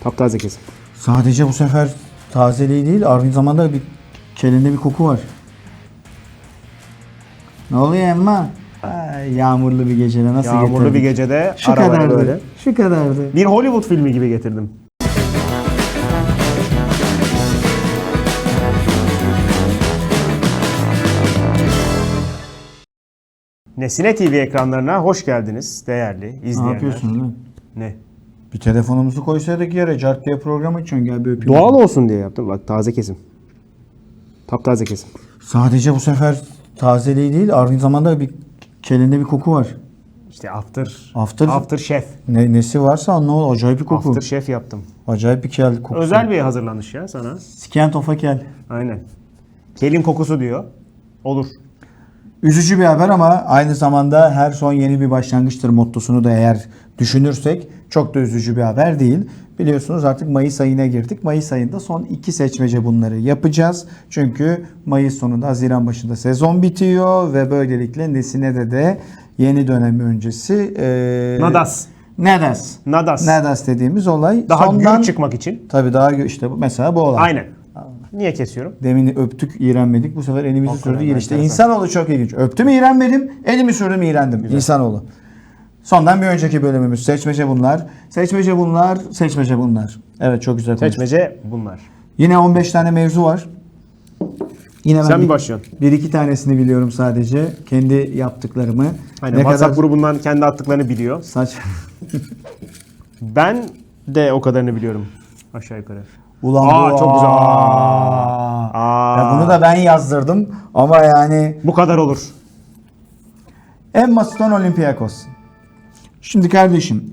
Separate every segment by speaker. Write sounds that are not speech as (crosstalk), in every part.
Speaker 1: Taptaze kesim.
Speaker 2: Sadece bu sefer tazeliği değil aynı zamanda bir kelinde bir koku var. Ne oluyor Emma? Ay, yağmurlu bir gecede nasıl
Speaker 1: Yağmurlu
Speaker 2: getirdin?
Speaker 1: bir gecede
Speaker 2: Şu
Speaker 1: arabaya
Speaker 2: kadardı.
Speaker 1: böyle.
Speaker 2: Şu kadardı.
Speaker 1: Bir Hollywood filmi gibi getirdim. Nesine TV ekranlarına hoş geldiniz değerli izleyenler.
Speaker 2: Ne yapıyorsun lan?
Speaker 1: Ne?
Speaker 2: Bir telefonumuzu koysaydık yere cart diye program açıyorsun gel bir öpeyim.
Speaker 1: Doğal olsun diye yaptım. Bak taze kesim. Taptaze kesim.
Speaker 2: Sadece bu sefer tazeliği değil aynı zamanda bir kelinde bir koku var.
Speaker 1: İşte after.
Speaker 2: After-
Speaker 1: After chef.
Speaker 2: Ne, nesi varsa anla acayip bir koku.
Speaker 1: After chef yaptım.
Speaker 2: Acayip bir kel kokusu.
Speaker 1: Özel bir hazırlanış ya sana.
Speaker 2: Skent of a kel.
Speaker 1: Aynen. Kelin kokusu diyor. Olur.
Speaker 2: Üzücü bir haber ama aynı zamanda her son yeni bir başlangıçtır mottosunu da eğer düşünürsek çok da üzücü bir haber değil. Biliyorsunuz artık Mayıs ayına girdik. Mayıs ayında son iki seçmece bunları yapacağız. Çünkü Mayıs sonunda Haziran başında sezon bitiyor ve böylelikle Nesine'de de yeni dönem öncesi e,
Speaker 1: Nadas.
Speaker 2: Nadas.
Speaker 1: Nadas.
Speaker 2: Nadas dediğimiz olay.
Speaker 1: Daha
Speaker 2: sondan,
Speaker 1: gür çıkmak için.
Speaker 2: Tabii daha işte mesela bu olay.
Speaker 1: Aynen. Niye kesiyorum?
Speaker 2: Demin öptük, iğrenmedik. Bu sefer elimizi sürdü. İşte
Speaker 1: enteresan.
Speaker 2: insanoğlu çok ilginç. Öptüm, iğrenmedim. Elimi sürdüm, iğrendim. İnsanoğlu. Sondan bir önceki bölümümüz. Seçmece bunlar. Seçmece bunlar, seçmece bunlar. Evet çok güzel konuştuk.
Speaker 1: Seçmece bunlar.
Speaker 2: Yine 15 tane mevzu var. Yine ben
Speaker 1: Sen
Speaker 2: bir,
Speaker 1: mi başlıyorsun?
Speaker 2: bir iki tanesini biliyorum sadece. Kendi yaptıklarımı.
Speaker 1: Aynen. WhatsApp grubundan kendi attıklarını biliyor.
Speaker 2: Saç... (laughs)
Speaker 1: Ben de o kadarını biliyorum. Aşağı yukarı.
Speaker 2: Ulan
Speaker 1: Aa,
Speaker 2: bu...
Speaker 1: çok güzel.
Speaker 2: Aa.
Speaker 1: Aa.
Speaker 2: Ya bunu da ben yazdırdım. Ama yani...
Speaker 1: Bu kadar olur.
Speaker 2: Emma Stone Olympiakos. Şimdi kardeşim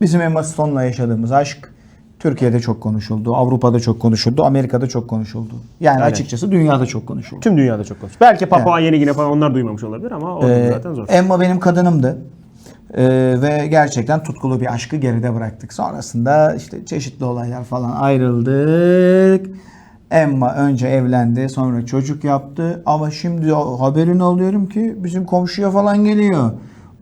Speaker 2: bizim Emma Stone'la yaşadığımız aşk Türkiye'de çok konuşuldu, Avrupa'da çok konuşuldu, Amerika'da çok konuşuldu. Yani
Speaker 1: Aynen.
Speaker 2: açıkçası dünyada çok konuşuldu.
Speaker 1: Tüm dünyada çok konuş. Belki Papua Yeni Gine falan onlar duymamış olabilir ama o
Speaker 2: Ee,
Speaker 1: zaten zor.
Speaker 2: Emma benim kadınımdı. Ee, ve gerçekten tutkulu bir aşkı geride bıraktık. Sonrasında işte çeşitli olaylar falan ayrıldık. Emma önce evlendi, sonra çocuk yaptı. Ama şimdi haberini alıyorum ki bizim komşuya falan geliyor.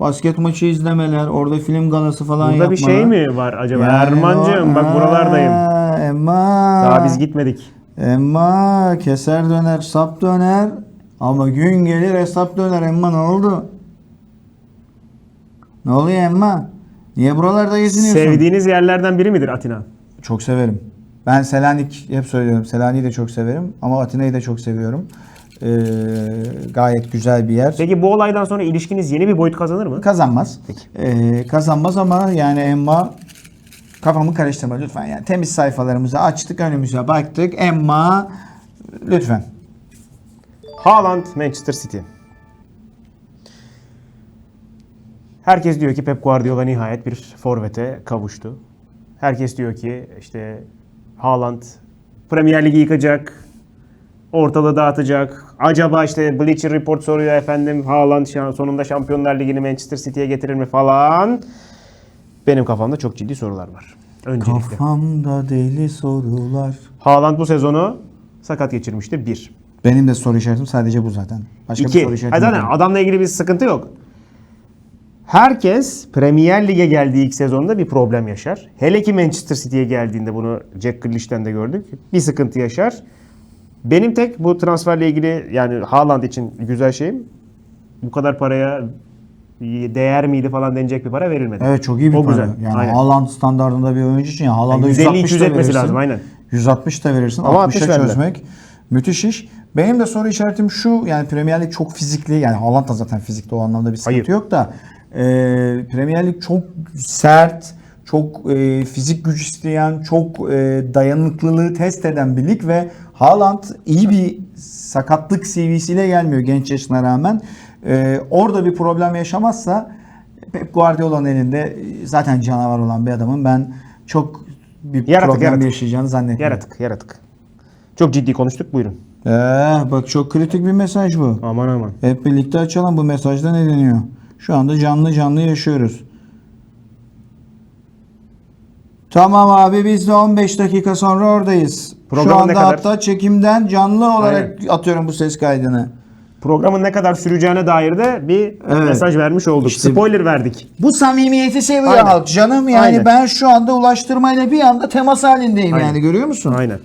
Speaker 2: Basket maçı izlemeler, orada film galası falan
Speaker 1: Burada bir
Speaker 2: yapmalar.
Speaker 1: şey mi var acaba?
Speaker 2: Yani
Speaker 1: Ermancığım
Speaker 2: o-
Speaker 1: bak buralardayım.
Speaker 2: Emma.
Speaker 1: Daha biz gitmedik.
Speaker 2: Emma keser döner, sap döner. Ama gün gelir hesap döner. Emma ne oldu? Ne oluyor Emma? Niye buralarda geziniyorsun?
Speaker 1: Sevdiğiniz yerlerden biri midir Atina?
Speaker 2: Çok severim. Ben Selanik hep söylüyorum. Selanik'i de çok severim. Ama Atina'yı da çok seviyorum. Ee, gayet güzel bir yer.
Speaker 1: Peki bu olaydan sonra ilişkiniz yeni bir boyut kazanır mı?
Speaker 2: Kazanmaz. Ee, kazanmaz ama yani Emma kafamı karıştırma lütfen. Yani temiz sayfalarımızı açtık, önümüze baktık. Emma lütfen.
Speaker 1: Haaland Manchester City. Herkes diyor ki Pep Guardiola nihayet bir forvete kavuştu. Herkes diyor ki işte Haaland Premier Ligi yıkacak. Ortalığı dağıtacak. Acaba işte Bleacher Report soruyor efendim Haaland sonunda Şampiyonlar Ligi'ni Manchester City'ye getirir mi falan. Benim kafamda çok ciddi sorular var. Öncelikle.
Speaker 2: Kafamda deli sorular.
Speaker 1: Haaland bu sezonu sakat geçirmişti. Bir.
Speaker 2: Benim de soru işaretim sadece bu zaten. Başka bir
Speaker 1: İki.
Speaker 2: soru işaretim
Speaker 1: Hayır,
Speaker 2: yok.
Speaker 1: adamla ilgili bir sıkıntı yok. Herkes Premier Lig'e geldiği ilk sezonda bir problem yaşar. Hele ki Manchester City'ye geldiğinde bunu Jack Grealish'ten de gördük. Bir sıkıntı yaşar. Benim tek bu transferle ilgili yani Haaland için güzel şeyim bu kadar paraya değer miydi falan denecek bir para verilmedi.
Speaker 2: Evet çok iyi bir
Speaker 1: o
Speaker 2: para.
Speaker 1: güzel.
Speaker 2: Yani
Speaker 1: aynen.
Speaker 2: Haaland standartında bir oyuncu için yani Haaland'a
Speaker 1: Yani
Speaker 2: 160
Speaker 1: 150-200
Speaker 2: da
Speaker 1: etmesi
Speaker 2: verirsin.
Speaker 1: lazım, aynen.
Speaker 2: 160 da verirsin.
Speaker 1: Ama
Speaker 2: 60'a
Speaker 1: 60 verdiler.
Speaker 2: çözmek müthiş iş. Benim de soru işaretim şu yani Premier Lig çok fizikli yani Haaland da zaten fizikli o anlamda bir sıkıntı
Speaker 1: Hayır.
Speaker 2: yok da e, Premier Lig çok sert çok e, fizik güç isteyen, çok e, dayanıklılığı test eden bir lig ve Haaland iyi bir sakatlık CV'siyle gelmiyor genç yaşına rağmen. E, orada bir problem yaşamazsa Pep Guardiola'nın elinde zaten canavar olan bir adamın ben çok bir
Speaker 1: Yaratık,
Speaker 2: problem
Speaker 1: yaratık.
Speaker 2: yaşayacağını zannetmiyorum.
Speaker 1: Yaratık, yaratık. Çok ciddi konuştuk buyurun.
Speaker 2: Ee, bak çok kritik bir mesaj bu.
Speaker 1: Aman aman.
Speaker 2: Hep birlikte açalım bu mesajda ne deniyor? Şu anda canlı canlı yaşıyoruz. Tamam abi biz de 15 dakika sonra oradayız. Şu
Speaker 1: Programın
Speaker 2: anda
Speaker 1: ne kadar?
Speaker 2: hatta çekimden canlı olarak atıyorum bu ses kaydını.
Speaker 1: programın ne kadar süreceğine dair de bir
Speaker 2: Evet.
Speaker 1: mesaj vermiş olduk.
Speaker 2: İşte-
Speaker 1: Spoiler verdik.
Speaker 2: Bu samimiyeti seviyor
Speaker 1: Aynen.
Speaker 2: halk canım. Yani
Speaker 1: Aynen.
Speaker 2: ben şu anda ulaştırmayla bir anda temas halindeyim
Speaker 1: Aynen.
Speaker 2: yani görüyor musun?
Speaker 1: Aynen.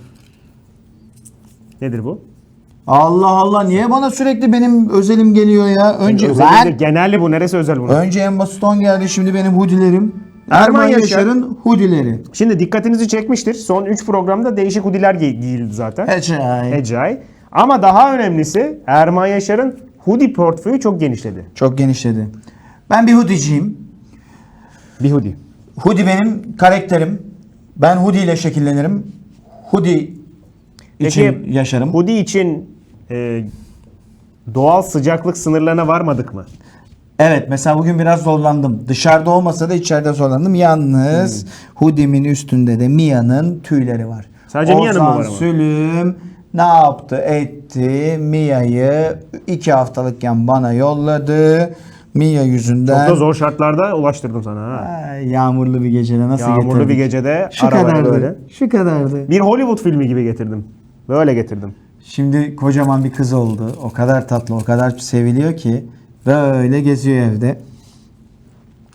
Speaker 1: Nedir bu?
Speaker 2: Allah Allah niye bana sürekli benim özelim geliyor ya? Önce
Speaker 1: Özel
Speaker 2: Lan!
Speaker 1: değil, genelli bu. Neresi özel bunun?
Speaker 2: Önce Emma Stone geldi şimdi benim hoodilerim.
Speaker 1: Erman
Speaker 2: Erman
Speaker 1: Yaşar.
Speaker 2: Yaşar'ın hoodileri.
Speaker 1: Şimdi dikkatinizi çekmiştir. Son 3 programda değişik hoodiler giy- giyildi zaten.
Speaker 2: Ecai.
Speaker 1: Ecai. Ama daha önemlisi Erman Yaşar'ın hoodie portföyü çok genişledi.
Speaker 2: Çok genişledi. Ben bir hoodiciyim.
Speaker 1: Bir hoodie.
Speaker 2: Hoodie benim karakterim. Ben hoodie ile şekillenirim. Hoodie için yaşarım.
Speaker 1: Hoodie için e, doğal sıcaklık sınırlarına varmadık mı?
Speaker 2: Evet mesela bugün biraz zorlandım. Dışarıda olmasa da içeride zorlandım. Yalnız hoodie'min üstünde de Mia'nın tüyleri var.
Speaker 1: Sadece Mia'nın mı var ama?
Speaker 2: Sülüm ne yaptı etti Mia'yı iki haftalıkken bana yolladı. Mia yüzünden
Speaker 1: Çok da zor şartlarda ulaştırdım sana ha.
Speaker 2: Yağmurlu bir gecede nasıl
Speaker 1: Yağmurlu
Speaker 2: getirdik?
Speaker 1: bir gecede
Speaker 2: Şu kadardı.
Speaker 1: böyle.
Speaker 2: Şu kadardı.
Speaker 1: Bir Hollywood filmi gibi getirdim. Böyle getirdim.
Speaker 2: Şimdi kocaman bir kız oldu. O kadar tatlı, o kadar seviliyor ki böyle geziyor evde.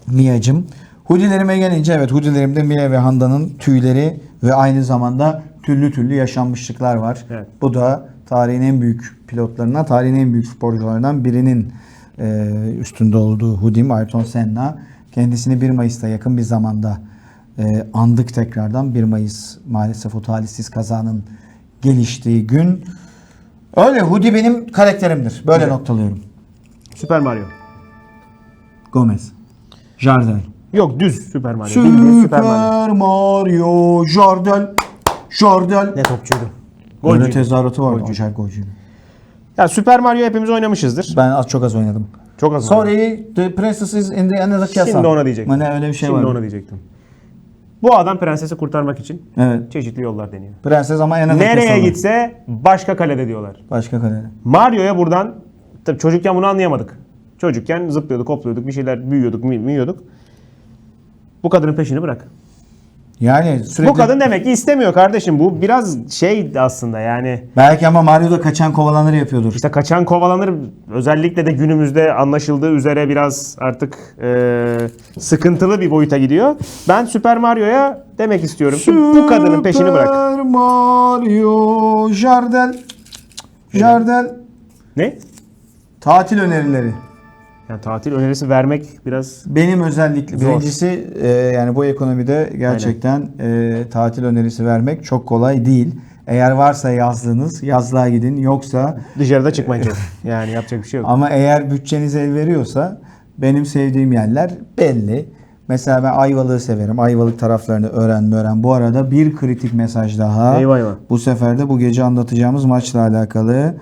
Speaker 2: Mia'cım. Hoodilerime gelince evet hoodilerimde Mia ve Handa'nın tüyleri ve aynı zamanda türlü türlü yaşanmışlıklar var.
Speaker 1: Evet.
Speaker 2: Bu da tarihin en büyük pilotlarından, tarihin en büyük sporcularından birinin e, üstünde olduğu hoodie'm Ayrton Senna. Kendisini 1 Mayıs'ta yakın bir zamanda e, andık tekrardan. 1 Mayıs maalesef o talihsiz kazanın geliştiği gün. Öyle hoodie benim karakterimdir. Böyle
Speaker 1: Güzel.
Speaker 2: noktalıyorum.
Speaker 1: Süper Mario.
Speaker 2: Gomez. Jardel.
Speaker 1: Yok düz Süper Mario. Bildiğin Süper Mario.
Speaker 2: Süper Mario. Jardel. Jardel.
Speaker 1: Ne topçuydu. Golcüydü.
Speaker 2: tezahüratı var.
Speaker 1: Golcüydü.
Speaker 2: Acayip golcüydü.
Speaker 1: Ya Süper Mario hepimiz oynamışızdır.
Speaker 2: Ben az çok az oynadım.
Speaker 1: Çok az oynadım.
Speaker 2: Sorry, the princess is in the another castle.
Speaker 1: Şimdi ona diyecektim.
Speaker 2: Ne öyle bir şey
Speaker 1: Şimdi
Speaker 2: var.
Speaker 1: ona diyecektim. Bu adam prensesi kurtarmak için
Speaker 2: Evet.
Speaker 1: çeşitli yollar deniyor.
Speaker 2: Prenses ama another
Speaker 1: Nereye
Speaker 2: castle.
Speaker 1: gitse başka kalede diyorlar.
Speaker 2: Başka kalede.
Speaker 1: Mario'ya buradan tabii çocukken bunu anlayamadık. Çocukken zıplıyorduk, hopluyorduk, bir şeyler büyüyorduk, büyüyorduk. Bu kadının peşini bırak.
Speaker 2: Yani sürekli...
Speaker 1: Bu kadın demek ki istemiyor kardeşim. Bu biraz şey aslında yani
Speaker 2: Belki ama Mario'da kaçan kovalanır yapıyordur.
Speaker 1: işte kaçan kovalanır özellikle de günümüzde anlaşıldığı üzere biraz artık e, sıkıntılı bir boyuta gidiyor. Ben Süper Mario'ya demek istiyorum ki bu kadının peşini bırak.
Speaker 2: Süper Mario. Jardel. Jardel.
Speaker 1: Ne?
Speaker 2: Tatil önerileri.
Speaker 1: Yani tatil önerisi vermek biraz
Speaker 2: Benim özellikle
Speaker 1: Zor.
Speaker 2: birincisi e, yani bu ekonomide gerçekten e, tatil önerisi vermek çok kolay değil. Eğer varsa yazlığınız yazlığa gidin yoksa
Speaker 1: dışarıda çıkmayın. yani yapacak bir şey yok.
Speaker 2: ama eğer bütçeniz el veriyorsa benim sevdiğim yerler belli. Mesela ben Ayvalık'ı severim. Ayvalık taraflarını öğrenme öğren. Bu arada bir kritik mesaj daha.
Speaker 1: Eyvah eyvah.
Speaker 2: Bu sefer de bu gece anlatacağımız maçla alakalı.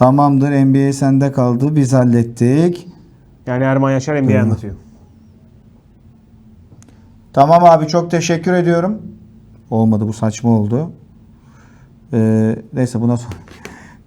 Speaker 2: Tamamdır NBA sende kaldı. Biz hallettik.
Speaker 1: Yani Erman Yaşar NBA anlatıyor.
Speaker 2: Tamam abi çok teşekkür ediyorum. Olmadı bu saçma oldu. Ee, neyse buna sonra,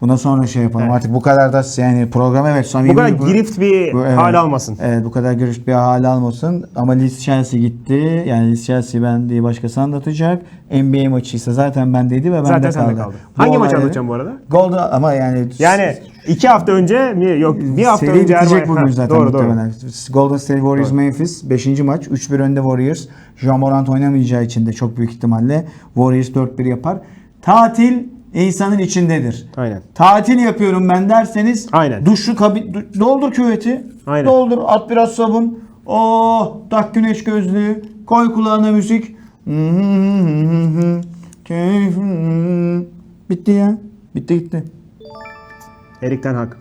Speaker 2: buna sonra şey yapalım.
Speaker 1: Evet.
Speaker 2: Artık bu kadar da yani program evet samimi.
Speaker 1: Bu kadar girift bir
Speaker 2: Bu- evet.
Speaker 1: hal almasın.
Speaker 2: Evet bu kadar girift bir hal almasın. Ama Leeds Chelsea gitti. Yani Leeds Chelsea ben değil başkası anlatacak. NBA maçı ise zaten bendeydi ve bende
Speaker 1: Zaten
Speaker 2: kaldı.
Speaker 1: sende kaldı.
Speaker 2: Bu
Speaker 1: Hangi maçı anlatacağım bu arada?
Speaker 2: Golden ama yani
Speaker 1: Yani iki hafta önce mi? Yok bir hafta
Speaker 2: Seri
Speaker 1: önce
Speaker 2: bitecek bugün zaten
Speaker 1: Doğru doğru.
Speaker 2: muhtemelen. Golden State Warriors
Speaker 1: Doğru.
Speaker 2: Memphis 5. maç 3-1 önde Warriors. Jean Morant oynamayacağı için de çok büyük ihtimalle Warriors 4-1 yapar. Tatil insanın içindedir.
Speaker 1: Aynen.
Speaker 2: Tatil yapıyorum ben derseniz
Speaker 1: Aynen.
Speaker 2: duşlu kabi, du- doldur küveti.
Speaker 1: Aynen.
Speaker 2: Doldur at biraz sabun. Oh tak güneş gözlüğü. Koy kulağına müzik. (laughs) Bitti ya. Bitti gitti.
Speaker 1: Erik Ten Hag.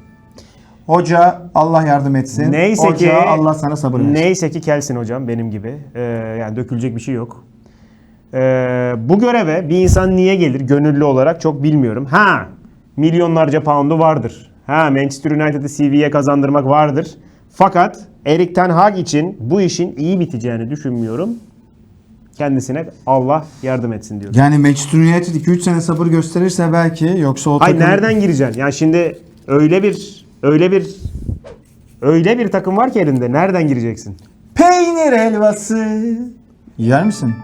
Speaker 2: Hoca Allah yardım etsin.
Speaker 1: Neyse
Speaker 2: Hoca,
Speaker 1: ki
Speaker 2: Allah sana sabır versin.
Speaker 1: Neyse ki Kelsin hocam benim gibi. Ee, yani dökülecek bir şey yok. Ee, bu göreve bir insan niye gelir gönüllü olarak çok bilmiyorum. Ha milyonlarca pound'u vardır. Ha Manchester United'ı CV'ye kazandırmak vardır. Fakat Erik Ten Hag için bu işin iyi biteceğini düşünmüyorum. Kendisine Allah yardım etsin diyorum.
Speaker 2: Yani Manchester United 2-3 sene sabır gösterirse belki yoksa o
Speaker 1: Hayır
Speaker 2: takım...
Speaker 1: nereden gireceksin? Yani şimdi öyle bir öyle bir öyle bir takım var ki elinde. Nereden gireceksin?
Speaker 2: Peynir helvası. Yer misin?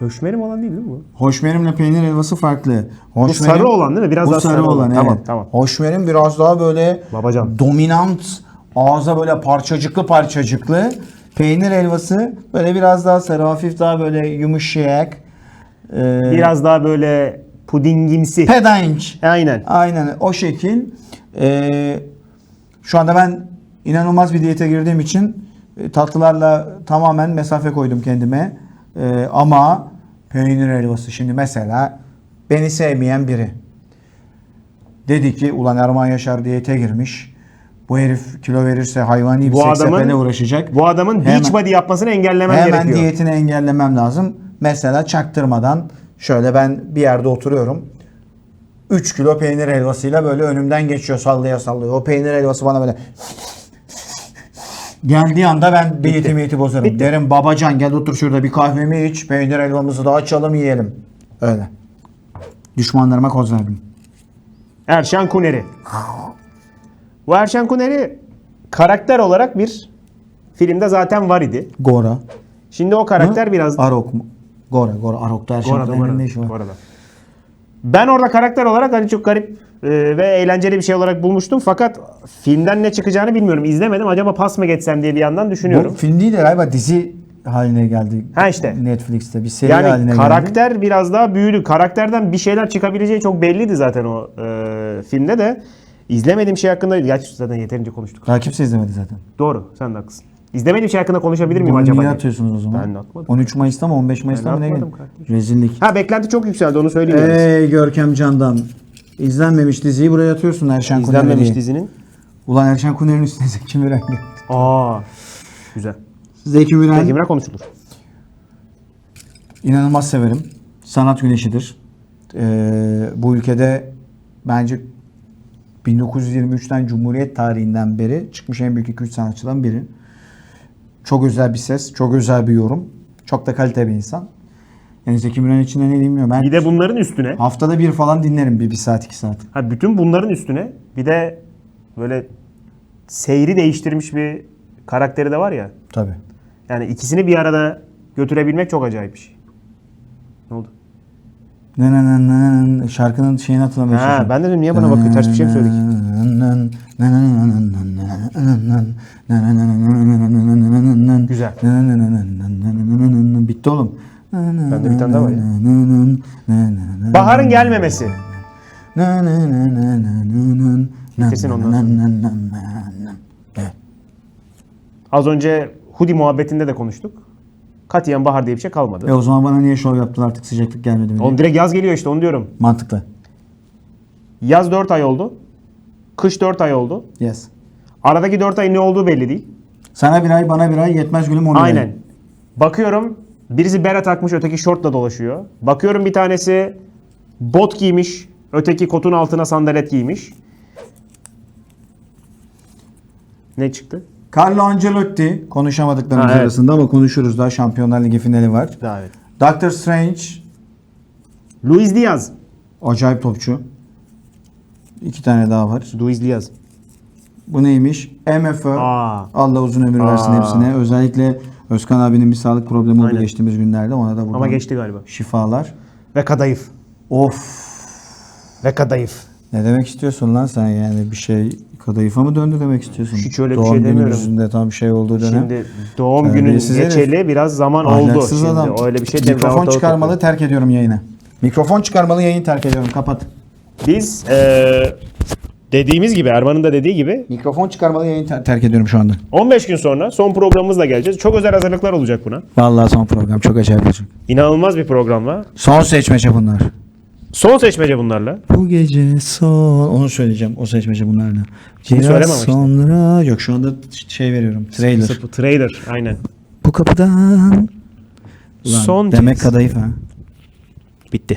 Speaker 1: Höşmerim olan değil değil mi bu?
Speaker 2: Hoşmerimle peynir helvası farklı. Hoşmerim,
Speaker 1: sarı olan değil mi? Biraz
Speaker 2: bu
Speaker 1: daha
Speaker 2: sarı, olan.
Speaker 1: olan.
Speaker 2: evet.
Speaker 1: Tamam, tamam.
Speaker 2: Hoşmerim biraz daha böyle
Speaker 1: Babacan.
Speaker 2: dominant, ağza böyle parçacıklı parçacıklı. Peynir helvası böyle biraz daha sarı, hafif daha böyle yumuşak. Ee,
Speaker 1: Biraz daha böyle pudingimsi.
Speaker 2: pedanç.
Speaker 1: Aynen.
Speaker 2: Aynen o şekil. Ee, şu anda ben inanılmaz bir diyete girdiğim için e, tatlılarla tamamen mesafe koydum kendime. Ee, ama peynir helvası şimdi mesela beni sevmeyen biri. Dedi ki ulan Erman Yaşar diyete girmiş. Bu herif kilo verirse hayvani bir
Speaker 1: Bu adamın-
Speaker 2: uğraşacak.
Speaker 1: Bu adamın
Speaker 2: Hemen-
Speaker 1: beach body yapmasını engellemen
Speaker 2: Hemen
Speaker 1: gerekiyor.
Speaker 2: diyetini engellemem lazım. Mesela çaktırmadan şöyle ben bir yerde oturuyorum. 3 kilo peynir helvasıyla böyle önümden geçiyor sallaya sallıyor. O peynir helvası bana böyle geldiği anda ben diyeti miyeti bozarım.
Speaker 1: Bitti.
Speaker 2: Derim babacan gel otur şurada bir kahvemi iç peynir helvamızı da açalım yiyelim. Öyle. Düşmanlarıma koz verdim.
Speaker 1: Erşen Kuneri. Bu Erşen Kuneri karakter olarak bir filmde zaten var idi.
Speaker 2: Gora.
Speaker 1: Şimdi o karakter
Speaker 2: Hı?
Speaker 1: biraz
Speaker 2: Arok mu? Gora. Gora. Arok'ta
Speaker 1: Gora'da,
Speaker 2: Gora'nın
Speaker 1: Gora'da,
Speaker 2: ne işi var?
Speaker 1: Gora'da. Ben orada karakter olarak hani çok garip e, ve eğlenceli bir şey olarak bulmuştum. Fakat filmden ne çıkacağını bilmiyorum. İzlemedim. Acaba pas mı geçsem diye bir yandan düşünüyorum.
Speaker 2: Bu film değil de galiba dizi haline geldi.
Speaker 1: Ha işte.
Speaker 2: Netflix'te bir seri haline
Speaker 1: Yani
Speaker 2: geldi.
Speaker 1: karakter biraz daha büyüdü. Karakterden bir şeyler çıkabileceği çok belliydi zaten o e, filmde de. İzlemediğim şey hakkında gerçi zaten yeterince konuştuk.
Speaker 2: Daha kimse izlemedi zaten.
Speaker 1: Doğru, sen de haklısın. İzlemediğim şey hakkında konuşabilir miyim
Speaker 2: Bunu
Speaker 1: acaba?
Speaker 2: niye atıyorsunuz o zaman?
Speaker 1: Ben de atmadım.
Speaker 2: 13 Mayıs'ta mı 15 Mayıs'ta mı ne
Speaker 1: atmadım kardeşim.
Speaker 2: Rezillik.
Speaker 1: Ha beklenti çok yükseldi onu söyleyeyim. yalnız.
Speaker 2: Ey Görkem Candan. İzlenmemiş diziyi buraya atıyorsun Erşen Kuneri
Speaker 1: İzlenmemiş dizinin.
Speaker 2: Ulan Erşen Kuneri'nin üstüne (laughs) Zeki Müren geldi.
Speaker 1: Aa, güzel.
Speaker 2: Zeki Müren
Speaker 1: Peki Emre konuşulur.
Speaker 2: inanılmaz severim. Sanat güneşidir. Ee, bu ülkede bence 1923'ten Cumhuriyet tarihinden beri çıkmış en büyük 2-3 sanatçıdan biri. Çok özel bir ses, çok özel bir yorum. Çok da kalite bir insan. Yani Zeki Müren için ne bilmiyorum. Ben
Speaker 1: Bir de bunların üstüne,
Speaker 2: haftada bir falan dinlerim bir, bir saat iki saat.
Speaker 1: ha bütün bunların üstüne bir de böyle seyri değiştirmiş bir karakteri de var ya.
Speaker 2: Tabii.
Speaker 1: Yani ikisini bir arada götürebilmek çok acayip bir şey. Ne oldu?
Speaker 2: Ne ne ne ne şarkının şeyini hatırlamaya
Speaker 1: Ha, ben de dedim niye bana bakıyor ters bir şey mi söyledik? Güzel.
Speaker 2: Bitti oğlum.
Speaker 1: Bende bir tane daha var ya. Baharın gelmemesi. Bitirsin ondan
Speaker 2: Evet.
Speaker 1: Az önce hoodie muhabbetinde de konuştuk. Katiyen bahar diye bir şey kalmadı.
Speaker 2: E o zaman bana niye şov yaptılar artık sıcaklık gelmedi mi?
Speaker 1: Oğlum direkt yaz geliyor işte onu diyorum.
Speaker 2: Mantıklı.
Speaker 1: Yaz 4 ay oldu. Kış 4 ay oldu.
Speaker 2: Yes.
Speaker 1: Aradaki 4 ay ne olduğu belli değil.
Speaker 2: Sana bir ay bana bir ay yetmez gülüm onu
Speaker 1: Aynen. Bakıyorum birisi bere takmış öteki şortla dolaşıyor. Bakıyorum bir tanesi bot giymiş. Öteki kotun altına sandalet giymiş. Ne çıktı?
Speaker 2: Carlo Ancelotti konuşamadıklarımız
Speaker 1: Ha, evet.
Speaker 2: arasında ama konuşuruz daha Şampiyonlar Ligi finali var.
Speaker 1: Evet.
Speaker 2: Doctor Strange
Speaker 1: Luis Diaz.
Speaker 2: acayip topçu. İki tane daha var.
Speaker 1: Luis Diaz.
Speaker 2: Bu neymiş? MFÖ.
Speaker 1: Aa.
Speaker 2: Allah uzun ömür versin
Speaker 1: Aa.
Speaker 2: hepsine. Özellikle Özkan abinin bir sağlık problemi oldu
Speaker 1: Aynen.
Speaker 2: geçtiğimiz günlerde. Ona da buradan
Speaker 1: Ama geçti galiba.
Speaker 2: şifalar.
Speaker 1: Ve kadayıf.
Speaker 2: Of.
Speaker 1: Ve kadayıf.
Speaker 2: Ne demek istiyorsun lan sen yani bir şey kadayıfa mı döndü demek istiyorsun?
Speaker 1: Hiç öyle bir
Speaker 2: Doğum
Speaker 1: şey
Speaker 2: günü
Speaker 1: demiyorum.
Speaker 2: yüzünde tam şey olduğu dönem.
Speaker 1: Şimdi doğum günün
Speaker 2: Terbiyesiz herif.
Speaker 1: geçeli biraz zaman oldu.
Speaker 2: Ahlaksız
Speaker 1: Şimdi
Speaker 2: adam.
Speaker 1: öyle bir şey demiyorum.
Speaker 2: Mikrofon
Speaker 1: Ortalık
Speaker 2: çıkarmalı terk ediyorum yayını. Mikrofon çıkarmalı yayını terk ediyorum. Kapat.
Speaker 1: Biz eee, dediğimiz gibi Erman'ın da dediği gibi
Speaker 2: Mikrofon çıkarmalı yayını ter- terk ediyorum şu anda.
Speaker 1: 15 gün sonra son programımızla geleceğiz. Çok özel hazırlıklar olacak buna.
Speaker 2: Vallahi son program çok acayip olacak.
Speaker 1: İnanılmaz bir programla.
Speaker 2: Son seçmece bunlar.
Speaker 1: Son seçmece bunlarla.
Speaker 2: Bu gece son... Onu söyleyeceğim o seçmece bunlarla.
Speaker 1: Şimdi
Speaker 2: Biraz
Speaker 1: işte.
Speaker 2: sonra... Yok şu anda şey veriyorum. Trailer.
Speaker 1: Sıfır- Trailer aynen.
Speaker 2: Bu kapıdan... Ulan,
Speaker 1: Son
Speaker 2: demek kadayıf ha.
Speaker 1: Bitti.